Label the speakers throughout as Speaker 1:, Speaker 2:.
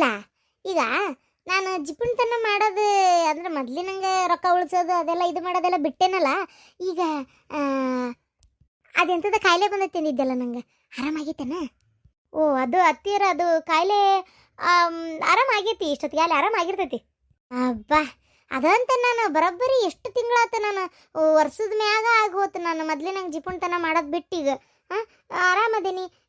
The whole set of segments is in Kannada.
Speaker 1: ಅಲ್ಲ, ಈಗ ನಾನು ಜಿಪುಣತನ ಮಾಡೋದು ಅಂದ್ರೆ ಮೊದ್ಲಿನಂಗೆ ರೊಕ್ಕ ಉಳಿಸೋದು ಅದೆಲ್ಲ ಇದು ಮಾಡೋದೆಲ್ಲ ಬಿಟ್ಟೇನಲ್ಲ, ಈಗ ಅದೆಂಥದ್ದು ಅದೆಂಥದ ಕಾಯಿಲೆ ಬಂದೈತೆ ಅಂದಿದ್ದೆಲ್ಲ ನಂಗೆ. ಆರಾಮಾಗೈತೇನ? ಓ, ಅದು ಹತ್ತಿರ ಅದು ಕಾಯಿಲೆ ಆರಾಮಾಗೈತಿ, ಇಷ್ಟೊತ್ತಿಗೆ ಅಲ್ಲಿ ಆರಾಮಾಗಿರ್ತೈತಿ. ಅಬ್ಬಾ, ಅದಂತ ನಾನು ಬರೋಬ್ಬರಿ ಎಷ್ಟು ತಿಂಗಳಾತ ನಾನು ವರ್ಷದ ಮ್ಯಾಗ ಆಗೋತು ನಾನು ಮೊದಲೇ ನಂಗೆ ಜಿಪುಣ್ತನ ಮಾಡೋದು ಬಿಟ್ಟೀಗ. ಹಾಂ ಆರಾಮದೇನಿ? ಈಗ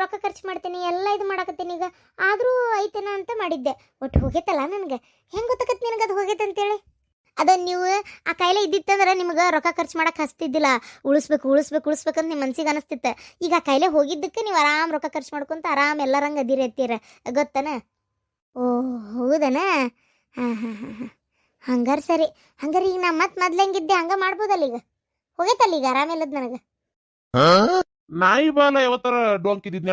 Speaker 1: ರೊಕ್ಕ ಖರ್ಚು ಮಾಡ್ತೀನಿ, ಎಲ್ಲ ಇದು ಮಾಡಕತ್ತೀನಿ ಈಗ. ಆದರೂ ಐತೇನ ಅಂತ ಮಾಡಿದ್ದೆ. ಒಟ್ಟು ಹೋಗೈತಲ್ಲ ನನಗೆ? ಹೆಂಗೆ ಗೊತ್ತಾಗತ್ತೆ ನಿನಗೆ ಅದು ಹೋಗೈತೆ ಅಂತೇಳಿ? ಅದ ನೀವು ಆ ಕಾಯಿಲೆ ಇದ್ದಿತ್ತಂದ್ರೆ ನಿಮ್ಗೆ ರೊಕ್ಕ ಖರ್ಚು ಮಾಡಕ್ಕೆ ಹಸ್ತಿದ್ದಿಲ್ಲ. ಉಳಿಸ್ಬೇಕು ಉಳಿಸ್ಬೇಕು ಉಳಿಸ್ಬೇಕಂತ ನಿಮ್ಮ ಮನ್ಸಿಗೆ ಅನಿಸ್ತಿತ್ತು. ಈಗ ಆ ಕಾಯಿಲೆ ಹೋಗಿದ್ದಕ್ಕೆ ನೀವು ಆರಾಮ್ ರೊಕ್ಕ ಖರ್ಚು ಮಾಡ್ಕೊಂತ ಆರಾಮ್ ಎಲ್ಲರಂಗೆ ಅದಿರಿ ಎತ್ತೀರ ಗೊತ್ತನ? ಓ, ಹೌದನ? ಹಾಂ ಹಾಂ ಹಾಂ ಹಾಂ. ಹಂಗಾರೆ ಸರಿ. ಹಂಗಾರೆ ಈಗ ನಾ ಮತ್ತೆ ಮೊದ್ಲು ಹೆಂಗಿದ್ದೆ ಹಂಗೆ ಮಾಡ್ಬೋದಲ್ಲ ಈಗ? ಹೋಗೈತಲ್ಲ ಈಗ ಆರಾಮಿಲ್ಲದ ನನಗೆ?
Speaker 2: ನಾಯಿ ಬಾಲ ಯಾವತ್ತರ ಡೊಂಕ್ ಇದ್ದಿದ್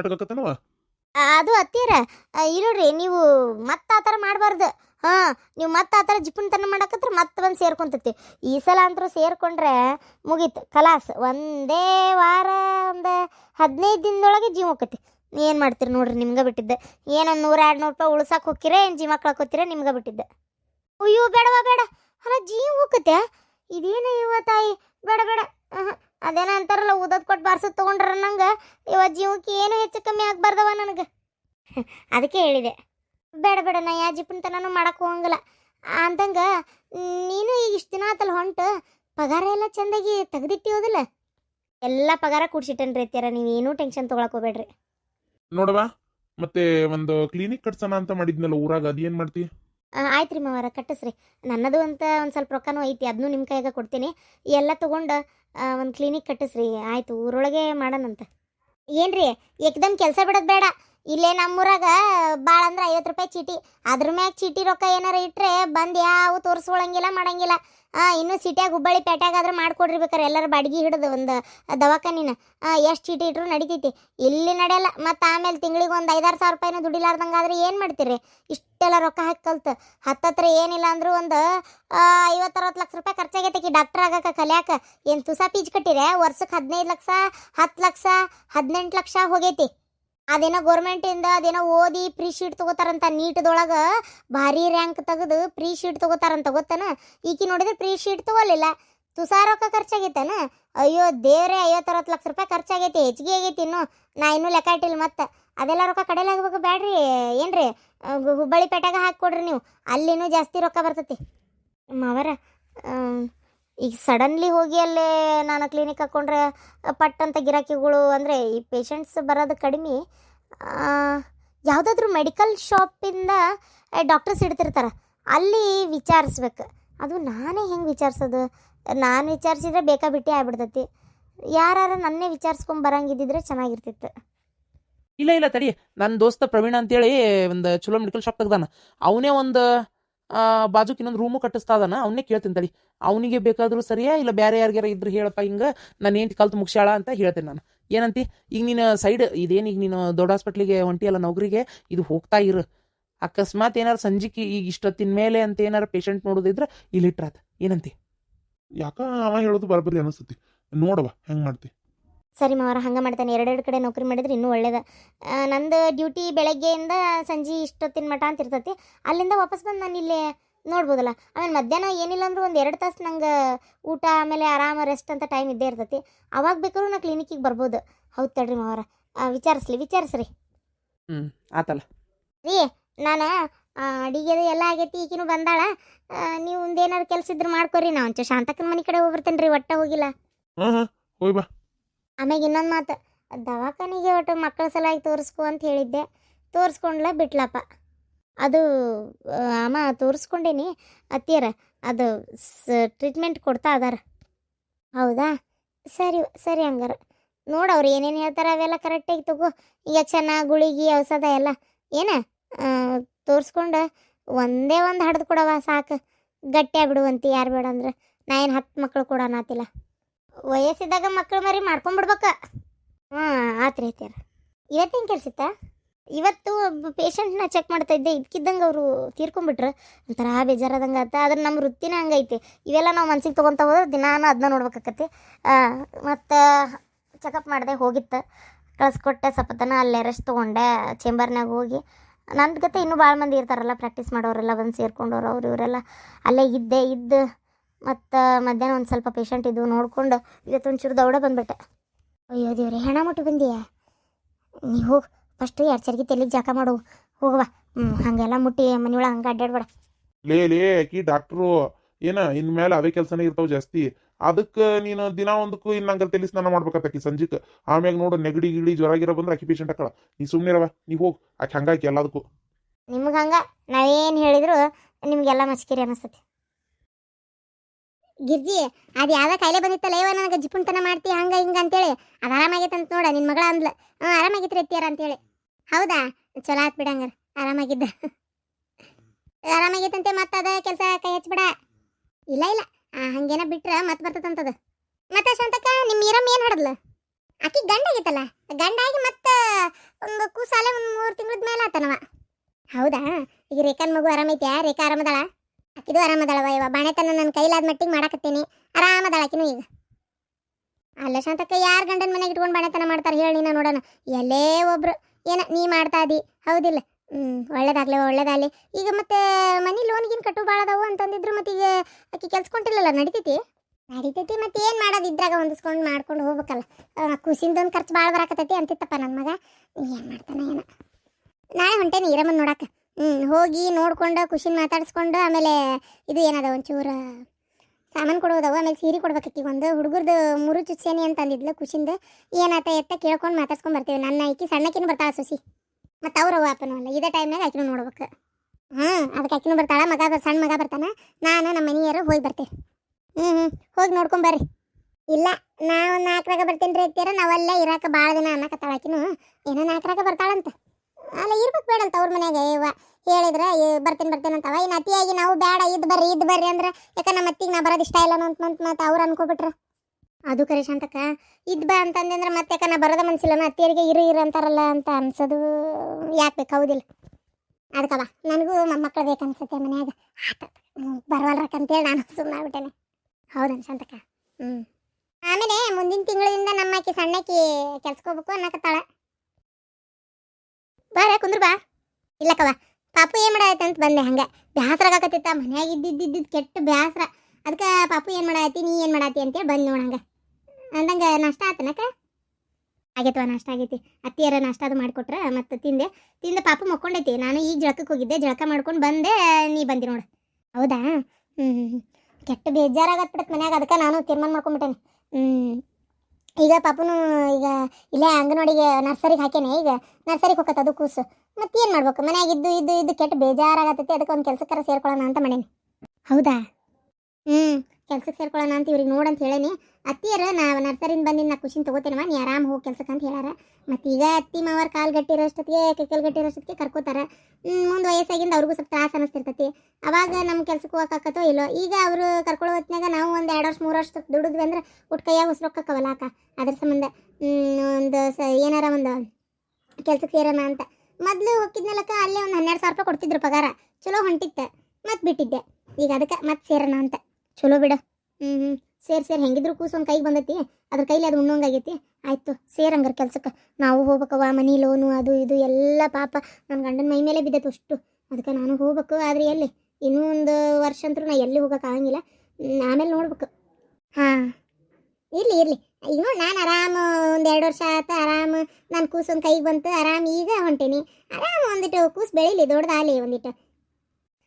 Speaker 1: ಅದು ಅತ್ತೀರ ಇಲ್ರಿ ನೀವು ಮತ್ತೆ ಆ ಥರ ಮಾಡಬಾರ್ದು. ಹಾಂ, ನೀವು ಮತ್ತೆ ಆ ಥರ ಜಿಪುಣ್ತನ ಮಾಡಕತ್ರ ಮತ್ತೆ ಬಂದು ಸೇರ್ಕೊಂತೈತಿ ಈ ಸಲ ಅಂತರೂ ಸೇರ್ಕೊಂಡ್ರೆ ಮುಗೀತು. ಕಲಾಸ್ ಒಂದೇ ವಾರ, ಒಂದು ಹದಿನೈದು ದಿನದೊಳಗೆ ಜೀವ ಹೋಗತಿ ಏನು ಮಾಡ್ತೀರಿ ನೋಡ್ರಿ, ನಿಮ್ಗೆ ಬಿಟ್ಟಿದ್ದೆ. ಏನೊಂದು ನೂರ ಎರಡು ನೂರು ರೂಪಾಯಿ ಉಳ್ಸಕ್ಕೆ ಹೋಗ್ತೀರ ಏನು ಜೀವ ಕಳ್ಕೊತೀರ ನಿಮ್ಗೆ ಬಿಟ್ಟಿದ್ದೆ. ಅಯ್ಯೋ ಬೇಡವಾ ಬೇಡ. ಅಲ್ಲ, ಜೀವ ಹೋಗತ್ತೆ ಇದೇನ ಇವ ತಾಯಿ? ಬೇಡ ಬೇಡ. ಅದೇನೋ ಅಂತಾರಲ್ಲ ಉದದ್ ಕೊಟ್ಟು ಬಾರ್ಸೋದು ತೊಗೊಂಡ್ರ ನಂಗೆ ಇವ ಜೀವಕ್ಕೆ ಏನು ಹೆಚ್ಚು ಕಮ್ಮಿ ಆಗ್ಬಾರ್ದವ ನನಗೆ. ಅದಕ್ಕೆ ಹೇಳಿದೆ. ಬೇಡ ಬೇಡ ನಾ ಯಾ ನಾನು ಮಾಡಕ್ಕೆ ಹೋಗಂಗಿಲ್ಲ. ಅಂದಂಗ ನೀನು ಈಗ ಇಷ್ಟು ದಿನ ಆತಲ್ಲ ಹೊಂಟು ಪಗಾರ ಎಲ್ಲ ಚಂದಾಗಿ ತೆಗ್ದಿಟ್ಟಿಯೋದಿಲ್ಲ? ಎಲ್ಲ ಪಗಾರ ಕೂಡ್ಸಿಟ್ಟೇನ್ರಿ ಅತ್ಯಾರ ನೀವೇನೂ ಟೆನ್ಷನ್ ತೊಗೊಳಕ್ ಹೋಗ್ಬೇಡ್ರಿ.
Speaker 2: ನೋಡವಾ ಮತ್ತೆ ಒಂದು ಕ್ಲಿನಿಕ್ ಕಟ್ಸೋಣ ಅಂತ ಮಾಡಿದ್ನಲ್ಲ ಊರಾಗ ಅದೇನ್ ಮಾಡ್ತಿ?
Speaker 1: ಆ, ಆಯ್ತು ರೀ ಮಾವಾರ, ಕಟ್ಟಿಸ್ರಿ. ನನ್ನದು ಅಂತ ಒಂದು ಸ್ವಲ್ಪ ರೊಕ್ಕನೂ ಐತಿ ಅದನ್ನೂ ನಿಮ್ಮ ಕೈಯಾಗ ಕೊಡ್ತೀನಿ. ಎಲ್ಲ ತೊಗೊಂಡು ಒಂದು ಕ್ಲಿನಿಕ್ ಕಟ್ಟಿಸ್ರಿ. ಆಯಿತು, ಊರೊಳಗೆ ಮಾಡೋಣಂತ. ರೀ ಏಕ್ದಮ್ ಕೆಲಸ ಬಿಡೋದು ಬೇಡ. ಇಲ್ಲೇ ನಮ್ಮೂರಾಗ ಭಾಳ ಅಂದ್ರೆ ಐವತ್ತು ರೂಪಾಯಿ ಚೀಟಿ. ಅದ್ರ ಮ್ಯಾಗ ಚೀಟಿ ರೊಕ್ಕ ಏನಾರ ಇಟ್ಟರೆ ಬಂದು ಯಾವ ತೋರಿಸ್ಕೊಳಂಗಿಲ್ಲ, ಮಾಡಂಗಿಲ್ಲ. ಇನ್ನೂ ಸಿಟಿಯಾಗ ಹುಬ್ಬಳ್ಳಿ ಪೇಟ್ಯಾಗ ಆದ್ರೆ ಮಾಡ್ಕೊಡ್ರಿ ಬೇಕಾರೆ ಎಲ್ಲರೂ ಬಾಡಿಗೆ ಹಿಡಿದು ಒಂದು ದವಾಖಾನಿನ. ಎಷ್ಟು ಚೀಟಿ ಇಟ್ರು ನಡಿತೈತಿ. ಇಲ್ಲಿ ನಡೆಯಲ್ಲ, ಮತ್ತು ಆಮೇಲೆ ತಿಂಗಳಿಗೆ ಒಂದು ಐದಾರು ಸಾವಿರ ರೂಪಾಯಿನ ದುಡಿಲಾರ್ದಂಗೆ ಆದ್ರೆ ಏನು ಮಾಡ್ತೀರಿ? ಇಷ್ಟೆಲ್ಲ ರೊಕ್ಕ ಹಾಕಿ ಕಲ್ತು ಹತ್ತತ್ರ ಏನಿಲ್ಲ ಅಂದ್ರು ಒಂದು ಐವತ್ತು ಅರವತ್ತು ಲಕ್ಷ ರೂಪಾಯಿ ಖರ್ಚಾಗೈತಿ ಡಾಕ್ಟರ್ ಆಗಕ್ಕೆ ಕಲಿಯಾಕ. ಏನು ತುಸಾ ಪೀಜ್ ಕಟ್ಟಿರೆ? ವರ್ಷಕ್ಕೆ ಹದಿನೈದು ಲಕ್ಷ, ಹತ್ತು ಲಕ್ಷ, ಹದಿನೆಂಟು ಲಕ್ಷ ಹೋಗೈತಿ. ಅದೇನೋ ಗೌರ್ಮೆಂಟಿಂದ ಅದೇನೋ ಓದಿ ಫ್ರೀ ಶೀಟ್ ತಗೋತಾರಂತ ನೀಟ್ದೊಳಗೆ ಭಾರಿ ರ್ಯಾಂಕ್ ತೆಗೆದು ಫ್ರೀ ಶೀಟ್ ತಗೋತಾರಂತ ಗೊತ್ತನ? ಈಕಿ ನೋಡಿದ್ರೆ ಫ್ರೀ ಶೀಟ್ ತಗೋಲಿಲ್ಲ. ತುಸಾ ರೊಕ್ಕ ಖರ್ಚಾಗೈತನ? ಅಯ್ಯೋ ದೇವ್ರೆ ಐವತ್ತರವತ್ತು ಲಕ್ಷ ರೂಪಾಯಿ ಖರ್ಚಾಗೈತಿ ಹೆಚ್ಚಿಗೆ ಆಗೈತಿ ಇನ್ನು. ನಾ ಇನ್ನೂ ಲೆಕ್ಕ ಇಟ್ಟಿಲ್ಲ ಮತ್ತೆ. ಅದೆಲ್ಲ ರೊಕ್ಕ ಕಡೆಲಾಗಬೇಕು ಬ್ಯಾಡ್ರಿ ಏನ್ರಿ? ಆ, ಗು- ಹುಬ್ಬಳ್ಳಿ ಪೇಟೆಗೆ ಹಾಕ್ಕೊಡ್ರಿ ನೀವು. ಅಲ್ಲಿನೂ ಜಾಸ್ತಿ ರೊಕ್ಕ ಬರ್ತೈತಿ. ಮಾವರ ಈಗ ಸಡನ್ಲಿ ಹೋಗಿ ಅಲ್ಲೇ ನಾನು ಕ್ಲಿನಿಕ್ ಹಾಕ್ಕೊಂಡ್ರೆ ಪಟ್ ಅಂತ ಗಿರಾಕಿಗಳು ಅಂದರೆ ಈ ಪೇಷಂಟ್ಸ್ ಬರೋದು ಕಡಿಮೆ ಯಾವುದಾದ್ರೂ ಮೆಡಿಕಲ್ ಶಾಪಿಂದ ಡಾಕ್ಟರ್ಸ್ ಇಡ್ತಿರ್ತಾರೆ ಅಲ್ಲಿ ವಿಚಾರಿಸ್ಬೇಕು. ಅದು ನಾನೇ ಹೆಂಗೆ ವಿಚಾರಿಸೋದು? ನಾನು ವಿಚಾರಿಸಿದ್ರೆ ಬೇಕಾ ಬಿಟ್ಟಿ ಆಗ್ಬಿಡ್ತೈತಿ. ಯಾರು ನನ್ನೇ ವಿಚಾರಿಸ್ಕೊಂಡು ಬರಂಗಿದ್ದಿದ್ರೆ ಚೆನ್ನಾಗಿರ್ತಿತ್ತು.
Speaker 3: ಇಲ್ಲ ಇಲ್ಲ ತಡಿ. ನನ್ನ ದೋಸ್ತ ಪ್ರವೀಣ ಅಂತೇಳಿ ಒಂದು ಚಲೋ ಮೆಡಿಕಲ್ ಶಾಪ್ ತೆಗ್ದಾನ. ಅವನೇ ಒಂದು ಬಾಜುಕ್ ಇನ್ನೊಂದು ರೂಮು ಕಟ್ಟಿಸ್ತಾ ಇದಾನ ಅವನ್ನೇ ಕೇಳ್ತೀನಿ ತಳಿ ಅವನಿಗೆ ಬೇಕಾದ್ರೂ ಸರಿಯಾ, ಇಲ್ಲ ಬೇರೆ ಯಾರಿಗಾರ ಇದ್ರು ಹೇಳಪ್ಪ, ಹಿಂಗೆ ನಾನು ಏನು ಕಲ್ತು ಮುಗ್ಸ್ಯಾಳ ಅಂತ ಹೇಳ್ತೇನೆ ನಾನು. ಏನಂತಿ? ಈಗ ನೀನು ಸೈಡ್ ಇದೇನು ಈಗ ನೀನು ದೊಡ್ಡ ಹಾಸ್ಪಿಟ್ಲಿಗೆ ಹೊಂಟಿಯಲ್ಲ ನೌಕರಿಗೆ, ಇದು ಹೋಗ್ತಾ ಇರು. ಅಕಸ್ಮಾತ್ ಏನಾರು ಸಂಜಿಕೆ ಈಗ ಇಷ್ಟೊತ್ತಿನ ಮೇಲೆ ಅಂತ ಏನಾರು ಪೇಷಂಟ್ ನೋಡೋದಿದ್ರೆ ಇಲ್ಲಿಟ್ರಾತ ಏನಂತಿ?
Speaker 2: ಯಾಕ ಅವ ಹೇಳೋದು ಬರಬರಿ ಅನಿಸ್ತತಿ. ನೋಡವ ಹೆಂಗ್ ಮಾಡ್ತಿ?
Speaker 1: ಸರಿ ಮಾವರ ಹಂಗೆ ಮಾಡ್ತಾನೆ. ಎರಡೆರಡು ಕಡೆ ನೌಕರಿ ಮಾಡಿದ್ರೆ ಇನ್ನೂ ಒಳ್ಳೇದ. ನಂದು ಡ್ಯೂಟಿ ಬೆಳಗ್ಗೆಯಿಂದ ಸಂಜೆ ಇಷ್ಟೊತ್ತಿನ ಮಟ ಅಂತ ಇರ್ತೈತಿ. ಅಲ್ಲಿಂದ ವಾಪಸ್ ಬಂದು ನಾನು ಇಲ್ಲಿ ನೋಡ್ಬೋದಲ್ಲ. ಆಮೇಲೆ ಮಧ್ಯಾಹ್ನ ಏನಿಲ್ಲ ಅಂದರೂ ಒಂದು ಎರಡು ತಾಸು ನಂಗೆ ಊಟ ಆಮೇಲೆ ಆರಾಮ ರೆಸ್ಟ್ ಅಂತ ಟೈಮ್ ಇದ್ದೇ ಇರ್ತೈತಿ. ಅವಾಗ ಬೇಕಾದ್ರೂ ನಾ ಕ್ಲಿನಿಕ್ಕಿಗೆ ಬರ್ಬೋದು. ಹೌದು ತಡ್ರಿ ಮಾವರ. ವಿಚಾರಿಸ್ಲಿ ವಿಚಾರಿಸ್ರಿ.
Speaker 3: ಹ್ಞೂ ಆತಲ್ಲ.
Speaker 1: ರೀ ನಾನು ಅಡಿಗೆದು ಎಲ್ಲ ಆಗೈತಿ ಈಗಿನೂ ಬಂದಾಳ. ನೀವು ಒಂದೇನಾರು ಕೆಲಸ ಇದ್ರೆ ಮಾಡ್ಕೊರಿ. ನಾ ಒಂಚೂರು ಶಾಂತಕ್ಕನ ಮನೆ ಕಡೆ ಹೋಗ್ಬರ್ತೇನೆ ರೀ ಒಟ್ಟ ಹೋಗಿಲ್ಲ.
Speaker 2: ಹಾಂ ಹಾ ಬಾ.
Speaker 1: ಆಮ್ಯಾಗ ಇನ್ನೊಂದು ಮಾತು, ದವಾಖಾನಿಗೆ ಒಟ್ಟು ಮಕ್ಕಳ ಸಲಾಗಿ ತೋರಿಸ್ಕೊ ಅಂತ ಹೇಳಿದ್ದೆ, ತೋರಿಸ್ಕೊಂಡ್ಲ ಬಿಟ್ಲಪ್ಪ. ಅದು ಅಮ್ಮ ತೋರಿಸ್ಕೊಂಡೇನಿ, ಅತ್ತಿಯರ, ಅದು ಟ್ರೀಟ್ಮೆಂಟ್ ಕೊಡ್ತಾ ಅದಾರ. ಹೌದಾ? ಸರಿ ಸರಿ ಹಂಗಾರ. ನೋಡು ಅವ್ರು ಏನೇನು ಹೇಳ್ತಾರೆ ಅವೆಲ್ಲ ಕರೆಕ್ಟಾಗಿ ತಗೋ ಇಂಜೆಕ್ಷನ್ ಗುಳಿಗೆ, ಔಷಧ ಎಲ್ಲ, ಏನ? ತೋರಿಸ್ಕೊಂಡು ಒಂದೇ ಒಂದು ಹಡ್ದು ಕೊಡವ ಸಾಕು. ಗಟ್ಟಿಯಾಗಿ ಬಿಡುವಂತಿ ಯಾರು ಬೇಡ ಅಂದ್ರೆ. ನಾ ಏನು ಹತ್ತು ಮಕ್ಕಳು ಕೊಡೋಣ ಅನ್ನತಿಲ್ಲ ವಯಸ್ಸಿದ್ದಾಗ ಮಕ್ಕಳು ಮರಿ ಮಾಡ್ಕೊಂಡ್ಬಿಡ್ಬೇಕ ಹಾಂ ಆತ್ರಿ ಐತ್ಯಾರ ಇವತ್ತೇನು ಇತ್ತ ಇವತ್ತು ಪೇಷಂಟ್ನ ಚೆಕ್ ಮಾಡ್ತಾ ಇದ್ದೆ. ಇದಕ್ಕಿದ್ದಂಗೆ ಅವರು ತೀರ್ಕೊಂಡ್ಬಿಟ್ರು ಒಂಥರ ಬೇಜಾರಾದಂಗೆ ಆತ. ಆದ್ರೆ ನಮ್ಮ ವೃತ್ತಿನೇ ಹಂಗೈತಿ. ಇವೆಲ್ಲ ನಾವು ಮನ್ಸಿಗೆ ತೊಗೊತ ಹೋದ್ರೆ ದಿನಾನು ಅದನ್ನ ನೋಡ್ಬೇಕಾಕತಿ ಮತ್ತು ಚೆಕಪ್ ಮಾಡಿದೆ ಹೋಗಿತ್ತು. ಕಳಿಸ್ಕೊಟ್ಟೆ ಸ್ವಲ್ಪ ತನ ಅಲ್ಲೇ ರೆಸ್ಟ್ ತೊಗೊಂಡೆ ಚೇಂಬರ್ನಾಗ ಹೋಗಿ. ನನ್ನ ಕತೆ ಇನ್ನೂ ಭಾಳ ಮಂದಿ ಇರ್ತಾರಲ್ಲ ಪ್ರಾಕ್ಟೀಸ್ ಮಾಡೋರೆಲ್ಲ ಬಂದು ಸೇರ್ಕೊಂಡವ್ರು ಅವ್ರು, ಇವರೆಲ್ಲ ಅಲ್ಲೇ ಇದ್ದೆ, ಇದ್ದು ಮತ್ತು ಮಧ್ಯಾಹ್ನ ಒಂದು ಸ್ವಲ್ಪ ಪೇಷಂಟ್ ಇದ್ದು ನೋಡ್ಕೊಂಡು ಇವತ್ತು ಒಂಚೂರು ದೌಡ ಬಂದ್ಬಿಟ್ಟೆ. ಅಯ್ಯೋ ದೇವ್ರೆ ಹೆಣ ಮುಟ್ಟು ಬಂದೀಯ? ನೀ ಹೋಗಿ ಫಸ್ಟು ಎರಡು ಚರ್ಗಿ ತೆಲಿಗೆ ಜಾಕ ಮಾಡು. ಹೋಗವ ಹ್ಞೂ ಹಾಗೆಲ್ಲ ಮುಟ್ಟಿ ಮನೆಯೊಳಗೆ ಹಂಗೆ ಅಡ್ಡಾಡ್ಬೇಡ
Speaker 2: ಲೇ ಲೇ ಆಕಿ ಡಾಕ್ಟ್ರು ಏನ ಇನ್ಮೇಲೆ ಅವೇ ಕೆಲಸನೇ ಇರ್ತಾವ ಜಾಸ್ತಿ. ಅದಕ್ಕೆ ನೀನು ದಿನ ಒಂದಕ್ಕೂ ಇನ್ನು ಹಂಗೆ ತಲೆ ಸ್ನಾನ ಮಾಡ್ಬೇಕಾಕಿ ಸಂಜಿಕ್. ಆಮ್ಯಾಗ ನೋಡು ನೆಗಡಿ ಗಿಡಿ ಜ್ವರ ಗಿರ ಬಂದ್ರೆ ಆಕಿ ಪೇಷಂಟ್ ಹಾಕಳ ನೀ ಸುಮ್ಮನಿರವ ನೀ ಹೋಗ್. ಆಕೆ ಹಂಗಾಕಿ ಎಲ್ಲದಕ್ಕೂ.
Speaker 1: ನಿಮ್ಗೆ ಹಂಗೆ ನಾವೇನು ಹೇಳಿದ್ರು ನಿಮಗೆಲ್ಲ ಮಸ್ಕಿರಿ ಅನಿಸ್ತತಿ. ಗಿರ್ಜಿ, ಅದು ಯಾವ ಕಾಯಿಲೆ ಬಂದಿತ್ತಲ್ಲ ಇವ ನನಗೆ ಜಿಪುಣ್ತನ ಮಾಡ್ತಿ, ಹಂಗೆ ಹಿಂಗೆ ಅಂತೇಳಿ. ಅದು ಆರಾಮಾಗೈತೆ ಅಂತ ನೋಡ ನಿನ್ನ ಮಗಳ ಅಂದ್ಲ ಹ್ಞೂ ಆರಾಮಾಗಿತ್ತು ಎತ್ತಿಯಾರ ಅಂತೇಳಿ. ಹೌದಾ? ಚಲೋ ಆತ್ ಬಿಡ ಹಂಗಾರ, ಆರಾಮಾಗಿದ್ದ. ಆರಾಮಾಗೈತಂತೆ ಮತ್ತೆ ಅದ ಕೆಲಸ ಕೈ ಹಚ್ಚಿಬಿಡ ಇಲ್ಲ ಇಲ್ಲ ಹಂಗೇನ ಬಿಟ್ರೆ ಮತ್ತೆ ಬರ್ತದಂತದ ಮತ್ತೆ ಶಾಂತಕ್ಕ ನಿಮ್ಮ ಮೀರಮ್ಮ ಏನು ಹಡದ್ಲು? ಆಕಿ ಗಂಡ ಆಗೈತಲ್ಲ ಮತ್ತೆ ಒಂದು ಕೂಸಾಲೆ ಒಂದು ಮೂರು ತಿಂಗಳದ ಮೇಲೆ ಆತನವ. ಹೌದಾ? ಈಗ ರೇಖಾನ್ ಮಗು ಆರಾಮೈತ್ಯಾ? ರೇಖಾ ಆರಾಮದಾಳ? ಆಕಿದು ಆರಾಮದಳವ ಇವ. ಬಾಣೆತನ ನನ್ನ ಕೈಲಾದ ಮಟ್ಟಿಗೆ ಮಾಡಾಕತ್ತೀನಿ. ಆರಾಮದಳಕಿನೂ ಈಗ. ಅಲ್ಲ ಶಾಂತಕ್ಕ, ಯಾರು ಗಂಡನ ಮನೆಗೆ ಇಟ್ಕೊಂಡು ಬಾಣೆತನ ಮಾಡ್ತಾರೆ ಹೇಳಿ ನಾನು ನೋಡೋಣ. ಎಲ್ಲೇ ಒಬ್ರು. ಏನ, ನೀ ಮಾಡ್ತಾ ಅದಿ ಹೌದಿಲ್ಲ. ಹ್ಞೂ ಒಳ್ಳೇದಾಗ್ಲಿ ಒಳ್ಳೇದಾಗಲಿ. ಈಗ ಮತ್ತೆ ಮನೆ ಲೋನ್ಗಿನ ಕಟ್ಟು ಭಾಳ ಅದಾವು ಅಂತಂದಿದ್ರು ಮತ್ತೆ ಈಗ ಆಕೆ ಕೆಲ್ಸ್ಕೊಂಡಿಲ್ಲಲ್ಲ ನಡಿತೈತಿ? ನಡಿತೈತಿ ಮತ್ತೆ ಏನು ಮಾಡೋದು ಇದ್ರಾಗ ಹೊಂದಿಸ್ಕೊಂಡು ಮಾಡ್ಕೊಂಡು ಹೋಗ್ಬೇಕಲ್ಲ. ಕುಸಿಂದೊಂದು ಖರ್ಚು ಭಾಳ ಬರಾಕತ್ತೈತಿ ಅಂತಿತ್ತಪ್ಪ ನನ್ನ ಮಗ. ಏನು ಮಾಡ್ತಾನೆ, ಏನ? ನಾಳೆ ಹೊಂಟೇನಿ ಈರಮ್ಮನ ನೋಡಕ್ಕೆ ಹ್ಞೂ ಹೋಗಿ ನೋಡ್ಕೊಂಡು ಖುಷಿನ ಮಾತಾಡಿಸ್ಕೊಂಡು ಆಮೇಲೆ ಇದು ಏನದ ಒಂಚೂರು ಸಾಮಾನು ಕೊಡೋದವು, ಆಮೇಲೆ ಸೀರೆ ಕೊಡ್ಬೇಕಿ ಒಂದು. ಹುಡುಗರ್ದು ಮುರು ಚುಚ್ಚೇನಿ ಅಂತ ಅಂದಿದ್ಲು ಖುಷಿಂದು. ಏನಾತ ಎತ್ತ ಕೇಳ್ಕೊಂಡು ಮಾತಾಡ್ಸ್ಕೊಂಡು ಬರ್ತೀವಿ. ನನ್ನ ಆಕಿ ಸಣ್ಣಕಿನ ಬರ್ತಾಳ ಸೊಸಿ. ಮತ್ತು ಅವ್ರವ್ವ ಅಪ್ಪನೂ ಅಲ್ಲ. ಇದೇ ಟೈಮ್ನಾಗ ಆಕಿನೂ ನೋಡ್ಬೇಕು. ಹಾಂ ಅದಕ್ಕೆ ಆಕಿನೂ ಬರ್ತಾಳ. ಮಗ ಸಣ್ಣ ಮಗ ಬರ್ತಾನೆ. ನಾನು ನಮ್ಮ ಮನೆಯವರು ಹೋಗಿ ಬರ್ತೇವೆ. ಹ್ಞೂ ಹ್ಞೂ ಹೋಗಿ ನೋಡ್ಕೊಂಬರ್ರಿ ಇಲ್ಲ, ನಾವು ನಾಲ್ಕರಾಗ ಬರ್ತೀನಿ ರೀ ನಾವು ನಾವಲ್ಲೇ ಇರಾಕ ಭಾಳ ದಿನ ಅನ್ನಕತ್ತಾಳ ಆಕಿನೂ. ಏನೋ ನಾಲ್ಕರಾಗ ಬರ್ತಾಳಂತ? ಅಲ್ಲ, ಇರ್ಬೇಕು ಬೇಡ ಅಂತ ಅವ್ರ ಮನ್ಯಾಗ. ಇವ ಹೇಳಿದ್ರೆ ಬರ್ತೀನಿ ಬರ್ತೀನಿ ಅಂತವ. ಇನ್ನು ಅತಿಯಾಗಿ ನಾವು ಬೇಡ, ಇದು ಬರ್ರಿ ಇದು ಬರ್ರಿ ಅಂದ್ರೆ ಯಾಕೆ ನಮ್ಮ ಅತ್ತಿಗೆ ನಾ ಬರೋದು ಇಷ್ಟ ಇಲ್ಲ ಅಂತ ಮತ್ತೆ ಅವ್ರು ಅನ್ಕೋಬಿಟ್ರೆ. ಅದು ಕರೆ ಶಾಂತಕ್ಕ. ಇದು ಬಾ ಅಂತಂದ್ರೆ ಮತ್ತೆ ಯಾಕೆ ನಾ ಬರೋದ ಮನ್ಸಿಲ್ಲ. ಅತ್ತಿಯರಿಗೆ ಇರು ಇರು ಅಂತಾರಲ್ಲ ಅಂತ ಅನ್ಸೋದು ಯಾಕೆ ಬೇಕು? ಹೌದಿಲ್ಲ. ಅದಕ್ಕವ ನನಗೂ ಮೊಮ್ಮಕ್ಳು ಬೇಕನ್ಸುತ್ತೆ ಮನ್ಯಾಗ. ಆತ ಬರವಲ್ರಕ್ಕಂತೇಳಿ ನಾನು ಸುಮ್ಮನೆ ಆಗ್ಬಿಟ್ಟೇನೆ. ಹೌದನ್ ಶಾಂತಕ್ಕ. ಹ್ಞೂ ಆಮೇಲೆ ಮುಂದಿನ ತಿಂಗಳಿಂದ ನಮ್ಮಕ್ಕಿ ಸಣ್ಣಕ್ಕಿ ಕೆಲ್ಸ್ಕೋಬೇಕು ಅನ್ನಕತ್ತಾಳ. ಬಾರ, ಕುಂದ್ರ ಬಾ. ಇಲ್ಲಕ್ಕವ ಪಾಪು ಏನು ಮಾಡಾಯ್ತು ಅಂತ ಬಂದೆ ಹಂಗೆ. ಬ್ಯಾಸರ ಆಗಾಕತ್ತಿತ್ತ ಮನ್ಯಾಗ ಇದ್ದಿದ್ದು ಕೆಟ್ಟ ಬ್ಯಾಸರ. ಅದಕ್ಕೆ ಪಾಪು ಏನು ಮಾಡಾತಿ, ನೀ ಏನು ಮಾಡಾತಿ ಅಂತೇಳಿ ಬಂದ್ ನೋಡಂಗ ಅಂದಂಗ ನಾಷ್ಟ ಆತನಕ ಆಗೈತವ ನಾಷ್ಟ ಆಗೈತಿ. ಅತ್ತಿಯರ ನಾಷ್ಟ ಅದು ಮಾಡಿಕೊಟ್ರೆ ಮತ್ತು ತಿಂದೆ. ತಿಂದ ಪಾಪು ಮಕ್ಕೊಂಡೈತಿ. ನಾನು ಈಗ ಜಳಕಕ್ಕೆ ಹೋಗಿದ್ದೆ, ಜಳಕ ಮಾಡ್ಕೊಂಡು ಬಂದೆ, ನೀ ಬಂದಿ ನೋಡು. ಹೌದಾ? ಹ್ಞೂ ಕೆಟ್ಟ ಬೇಜಾರಾಗತ್ಬಿಡತ್ ಮನ್ಯಾಗ, ಅದಕ್ಕೆ ನಾನು ತೀರ್ಮಾನ ಮಾಡ್ಕೊಂಬಿಟ್ಟೇನೆ. ಹ್ಞೂ ಈಗ ಪಾಪುನು ಈಗ ಇಲ್ಲೇ ಅಂಗನವಾಡಿಗೆ ನರ್ಸರಿಗೆ ಹಾಕೇನೆ ಈಗ ನರ್ಸರಿಗೆ ಹೋಗತ್ತೆ ಅದು ಕೂಸು. ಮತ್ತೆ ಏನು ಮಾಡ್ಬೇಕು? ಮನ್ಯಾಗ ಇದ್ದು ಇದ್ದು ಇದ್ದು ಕೆಟ್ಟ ಬೇಜಾರಾಗತ್ತೈತಿ ಅದಕ್ಕೆ ಒಂದು ಕೆಲಸಕ್ಕಾರ ಸೇರ್ಕೊಳ್ಳೋಣ ಅಂತ ಮಾಡೇನಿ. ಹೌದಾ? ಹ್ಞೂ ಕೆಲ್ಸಕ್ಕೆ ಸೇರ್ಕೊಳ್ಳೋಣ ಅಂತ ಇವ್ರಿಗೆ ನೋಡಂತ ಹೇಳೇನಿ. ಅತ್ತಿಯರ ನಾ ನರ್ಸರಿಂದ ಬಂದಿನ ನಾ ಖುಷಿನ ತಗೋತೇನವ ನೀ ಆರಾಮ್ ಹೋಗಿ ಕೆಲ್ಸಕ್ಕೆ ಅಂತ ಹೇಳಾರ ಮತ್ತು ಈಗ ಅತ್ತಿ ಮಾವರ್ ಕಾಲು ಗಟ್ಟಿರೋಷ್ಟೊತ್ತಿಗೆ ಕೈಕಲ್ ಗಟ್ಟಿರೋಷ್ಟೊತ್ತಿಗೆ ಕರ್ಕೋತಾರ. ಮುಂದೆ ವಯಸ್ಸಾಗಿಂದ ಅವ್ರಿಗೂ ಸ್ವಲ್ಪ ತ್ರಾಸ ಅನ್ನಿಸ್ತಿರ್ತೈತಿ ಅವಾಗ ನಮ್ಮ ಕೆಲ್ಸಕ್ಕೆ ಹೋಗಕ್ಕಾಕತ್ತೋ ಇಲ್ಲೋ, ಈಗ ಅವರು ಕರ್ಕೊಳ್ಳೋ ಹೊತ್ತಿನಾಗ ನಾವು ಒಂದು ಎರಡು ವರ್ಷ, ಮೂರು ವರ್ಷ ದುಡಿದ್ವಿ ಅಂದ್ರೆ ಒಟ್ಟು ಕೈಯಾಗ ಉಸ್ರೊಕ್ಕವಲ್ಲ ಅಕ್ಕ ಅದ್ರ ಸಂಬಂಧ ಒಂದು ಸ, ಏನಾರ ಒಂದು ಕೆಲ್ಸಕ್ಕೆ ಸೇರೋಣ ಅಂತ. ಮೊದಲು ಹೋಗಿದ್ನಲ್ಲಕ್ಕ ಅಲ್ಲೇ ಒಂದು ಹನ್ನೆರಡು ಸಾವಿರ ರೂಪಾಯಿ ಕೊಡ್ತಿದ್ರು ಪಗಾರ. ಚಲೋ ಹೊಂಟಿತ್ತು, ಮತ್ತೆ ಬಿಟ್ಟಿದ್ದೆ. ಈಗ ಅದಕ್ಕೆ ಮತ್ತೆ ಸೇರೋಣ ಅಂತ. ಚಲೋ ಬಿಡ. ಹ್ಞೂ ಹ್ಞೂ ಸೇರ್ ಸೇರ್. ಹೆಂಗಿದ್ರು ಕೂಸು ಒಂದು ಕೈಗೆ ಬಂದೈತಿ. ಅದ್ರ ಕೈಲಿ ಅದು ಉಣ್ಣೋಂಗಾಗೈತಿ. ಆಯ್ತು ಹಂಗಾರೆ ಕೆಲ್ಸಕ್ಕೆ. ನಾವು ಹೋಗ್ಬೇಕವ್ವ ಮನಿ ಲೋನು ಅದು ಇದು ಎಲ್ಲ ಪಾಪ ನನ್ನ ಗಂಡನ ಮೈ ಮೇಲೆ ಬಿದ್ದೈತೆ ಅಷ್ಟು. ಅದಕ್ಕೆ ನಾನು ಹೋಗ್ಬೇಕು ಆದರೆ ಎಲ್ಲಿ? ಇನ್ನೂ ಒಂದು ವರ್ಷ ಅಂತೂ ನಾ ಎಲ್ಲಿ ಹೋಗಕ್ಕೆ ಆಗಂಗಿಲ್ಲ. ಆಮೇಲೆ ನೋಡ್ಬೇಕು. ಹಾಂ. ಇರಲಿ ಇರಲಿ. ಈಗ ನೋಡಿ ನಾನು ಆರಾಮ ಒಂದು ಎರಡು ವರ್ಷ ಆಯ್ತು ಆರಾಮ ನಾನು ಕೂಸು ಒಂದು ಕೈಗೆ ಬಂತು ಆರಾಮ ಈಗ ಹೊಂಟೇನಿ. ಆರಾಮ ಒಂದಿಟ್ಟು ಕೂಸು ಬೆಳೀಲಿ ದೊಡ್ಡದಾಗಲಿ ಒಂದಿಟ್ಟು.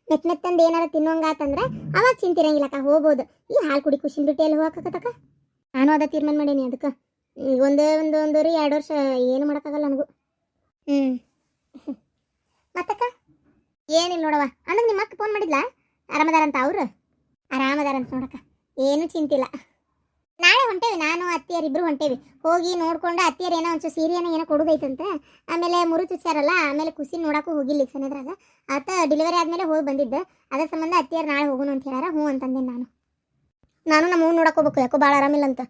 Speaker 1: ಮೆತ್ ಮೆತ್ತಂದು ಏನಾರ ತಿನ್ನೋಂಗಾತಂದ್ರೆ ಅವಾಗ ಚಿಂತಿರಂಗಿಲ್ಲಕ್ಕ ಹೋಗ್ಬೋದು. ಈ ಹಾಲು ಕುಡಿ ಖುಷಿನ ಬಿಟ್ಟು ಎಲ್ಲಿ ಹೋಗಕ್ಕತ್ತಕ್ಕ ನಾನು ಅದ ತೀರ್ಮಾನ ಮಾಡೀನಿ ಅದಕ್ಕೆ. ಒಂದೇ ಒಂದು ಒಂದೂವರೆ, ಎರಡು ವರ್ಷ ಏನು ಮಾಡೋಕ್ಕಾಗಲ್ಲ ನನಗೂ. ಹ್ಞೂ ಮತ್ತಕ್ಕ? ಏನಿಲ್ಲ ನೋಡವ ಅಂದ್ರೆ ನಿಮ್ಮ ಅಕ್ಕ ಫೋನ್ ಮಾಡಿದ್ಲಾ? ಆರಾಮದಾರಂತ ಅವ್ರು? ಆರಾಮದಾರಂತ ನೋಡಕ್ಕ. ಏನು ಚಿಂತಿಲ್ಲ. ನಾಳೆ ಹೊಂಟೇವಿ, ನಾನು, ಅತ್ತಿಯರ್ ಇಬ್ರು ಹೊಂಟೇವಿ. ಹೋಗಿ ನೋಡ್ಕೊಂಡು ಅತ್ತಿಯರು ಏನೋ ಒಂಚೂರು ಸೀರೆನ ಏನೋ ಕೊಡೋದೈತಂತೆ. ಆಮೇಲೆ ಮುರು ಚುಚ್ಚಾರಲ್ಲ, ಆಮೇಲೆ ಖುಷಿ ನೋಡಕ್ಕೂ ಹೋಗಿಲ್ಲ ಈಗ ಆತ ಡೆಲಿವರಿ ಆದಮೇಲೆ ಹೋಗಿ ಬಂದಿದ್ದೆ. ಅದ್ರ ಸಂಬಂಧ ಅತ್ತಿಯರು ನಾಳೆ ಹೋಗೋಣ ಅಂತ ಹೇಳ್ಯಾರ, ಹ್ಞೂ ಅಂತಂದೆ ನಾನು. ನಾನು ನಮ್ಮ ಊರು ನೋಡಕ್ಕೆ ಹೋಗ್ಬೇಕು, ಯಾಕೋ ಭಾಳ ಆರಾಮಿಲ್ಲ ಅಂತ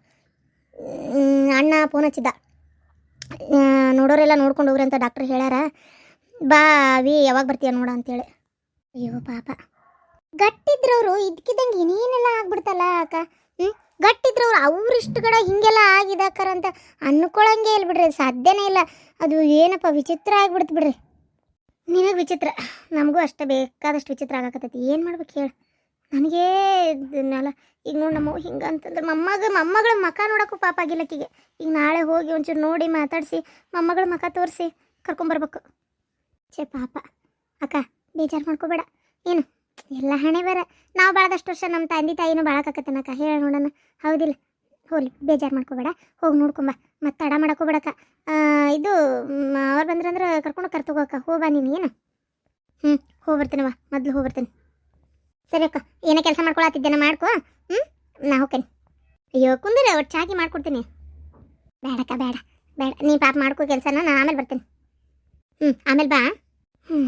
Speaker 1: ಅಣ್ಣ ಫೋನ್ ಹಚ್ಚಿದ್ದ. ನೋಡೋರೆಲ್ಲ ನೋಡ್ಕೊಂಡು ಹೋಗ್ರಿ ಅಂತ ಡಾಕ್ಟ್ರ್ ಹೇಳ್ಯಾರ. ಬಾ ವಿ, ಯಾವಾಗ ಬರ್ತೀಯ ನೋಡ ಅಂತೇಳಿ. ಅಯ್ಯೋ ಪಾಪ. ಗಟ್ಟಿದ್ರವರು, ಇದ್ಕಿದ್ದಂಗೆ ಏನೇನೆಲ್ಲ ಆಗ್ಬಿಡ್ತಲ್ಲ ಅಕ್ಕ? ಹ್ಞೂ ಗಟ್ಟಿದ್ರವ್ರು ಅವ್ರಿಷ್ಟು ಕಡೆ ಹಿಂಗೆಲ್ಲ ಆಗಿದಾಕರ ಅಂತ ಅನ್ಕೊಳಂಗೆ ಇಲ್ಲ ಬಿಡ್ರಿ, ಸಾಧ್ಯನೇ ಇಲ್ಲ. ಅದು ಏನಪ್ಪ, ವಿಚಿತ್ರ ಆಗ್ಬಿಡ್ತು ಬಿಡ್ರಿ. ನಿನಗೆ ವಿಚಿತ್ರ, ನಮಗೂ ಅಷ್ಟೇ ಬೇಕಾದಷ್ಟು ವಿಚಿತ್ರ ಆಗಕತ್ತೈತಿ. ಏನು ಮಾಡ್ಬೇಕು ಹೇಳು? ನನಗೇ ಇದನ್ನೆಲ್ಲ, ಈಗ ನೋಡಿ ನಮ್ಮ ಹಿಂಗಂತಂದ್ರೆ ಮೊಮ್ಮಗ, ಮೊಮ್ಮಗಳ ಮಖ ನೋಡೋಕ್ಕೂ ಪಾಪ ಆಗಿಲ್ಲ ಆಕಿಗೆ. ಈಗ ನಾಳೆ ಹೋಗಿ ಒಂಚೂರು ನೋಡಿ ಮಾತಾಡಿಸಿ, ಮೊಮ್ಮಗಳ ಮಖ ತೋರಿಸಿ ಕರ್ಕೊಂಬರ್ಬೇಕು. ಛೇ ಪಾಪ, ಅಕ್ಕ, ಬೇಜಾರು ಮಾಡ್ಕೋಬೇಡ. ಏನು? ಎಲ್ಲ ಹಣೆ ಬರ. ನಾವು ಬಾಳದಷ್ಟು ವರ್ಷ ನಮ್ಮ ತಂದೆ ತಾಯಿನೂ ಬಾಳಕಾಕತ್ತೇನಕ್ಕ ಹೇಳ ನೋಡೋಣ. ಹೌದಿಲ್ಲ. ಹೋಗ್ಲಿ. ಬೇಜಾರು ಮಾಡ್ಕೋಬೇಡ. ಹೋಗಿ ನೋಡ್ಕೊಂಬ. ಮತ್ತೆ ತಡ ಮಾಡಕೋಬೇಡಕ್ಕ ಇದು ಅವ್ರು ಬಂದ್ರಂದ್ರೆ ಕರ್ಕೊಂಡು ಕರ್ತಗೋಕ್ಕ ಹೋಗ್ಬಾ ನೀನು ಏನು? ಹ್ಞೂ ಹೋಗಿ ವಾ ಮೊದಲು ಹೋಗಿ ಬರ್ತೀನಿ. ಸರಿ ಅಕ್ಕ. ಏನೋ ಕೆಲಸ ಮಾಡ್ಕೊಳತ್ತಿದ್ದೇನ ಮಾಡ್ಕೊ. ಹ್ಞೂ ನಾ ಹೋಗ್ತೇನೆ. ಅಯ್ಯೋ, ಕುಂದ್ರೆ ಒಟ್ಟು ಚಾಕಿ ಮಾಡ್ಕೊಡ್ತೀನಿ. ಬೇಡಕ್ಕ ಬೇಡ ಬೇಡ ನೀ ಪಾಪ ಮಾಡ್ಕೋ ಕೆಲಸನ ನಾನು ಆಮೇಲೆ ಬರ್ತೀನಿ. ಹ್ಞೂ ಆಮೇಲೆ ಬಾ. ಹ್ಞೂ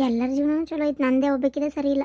Speaker 1: ಎಲ್ಲರ ಜೀವನ ಚಲೋ ಐತೆ ನಂದೇ ಹೋಗ್ಬೇಕಿದೆ ಸರಿ ಇಲ್ಲ.